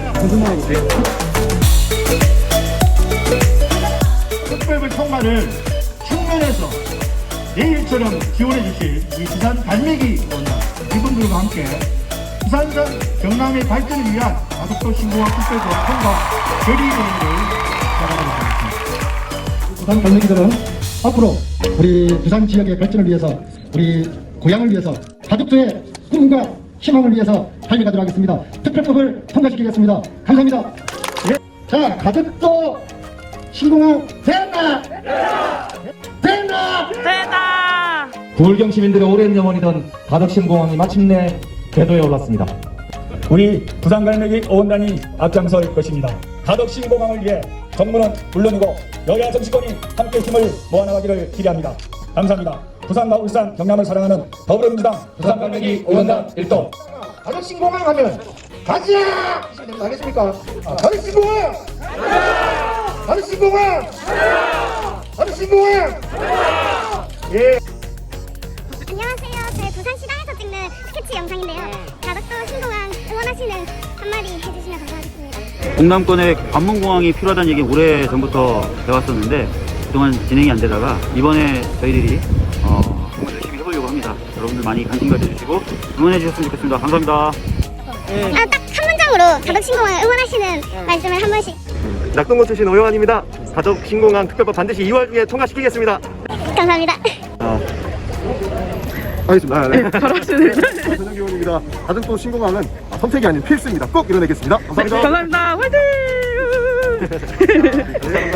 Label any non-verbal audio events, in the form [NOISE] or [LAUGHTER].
궁금한데 특별부 총괄을 측면에서 내일처럼 지원해 주실 우리 부산 갈매기 원장 이분들과 함께 부산전 경남의 발전을 위한 가덕도 신공항 특별부 통과 결의회의를 시작하도록 하겠습니다. 부산 갈매기들은 앞으로 우리 부산 지역의 발전을 위해서 우리 고향을 위해서 가족들의 꿈과 희망을 위해서 달려가도록 하겠습니다. 특별법을 통과시키겠습니다. 감사합니다. 예. 자, 가덕도 신공항 됐나? 됐나? 됐다! 부울경 시민들의 오랜 염원이던 가덕신공항이 마침내 궤도에 올랐습니다. 우리 부산 갈매기 어원단이 앞장설 것입니다. 가덕신공항을 위해 정부는 물론이고 여야 정치권이 함께 힘을 모아나가기를 기대합니다. 감사합니다. 부산과 울산, 경남을 사랑하는 더불어민주당 부산갈매기 어원단 일동 가덕신공항 하면 가자! 알겠습니까? 아, 가덕신공항! 가덕신공항! 가덕신공항! 예. 안녕하세요. 저희 부산시장에서 찍는 스케치 영상인데요. 가덕도 신공항 응원하시는 한마디 해주시면 감사하겠습니다. 동남권에 관문공항이 필요하다는 얘기 오래 전부터 배웠었는데 그동안 진행이 안 되다가 이번에 저희들이 여러분들 많이 관심 가져주시고 응원해 주셨으면 좋겠습니다. 감사합니다. 아, 딱 한 문장으로 가덕 신공항 응원하시는 말씀을 한 번씩. 낙동군 출신 오영환입니다. 가덕 신공항 특별법 반드시 2월 중에 통과시키겠습니다. 감사합니다. 알겠습니다. 아, 네. 전영기원입니다. 가덕도 신공항은 선택이 아닌 필수입니다. 꼭 이뤄내겠습니다. 감사합니다. 감사합니다. 화이팅! 감사합니다. [LAUGHS]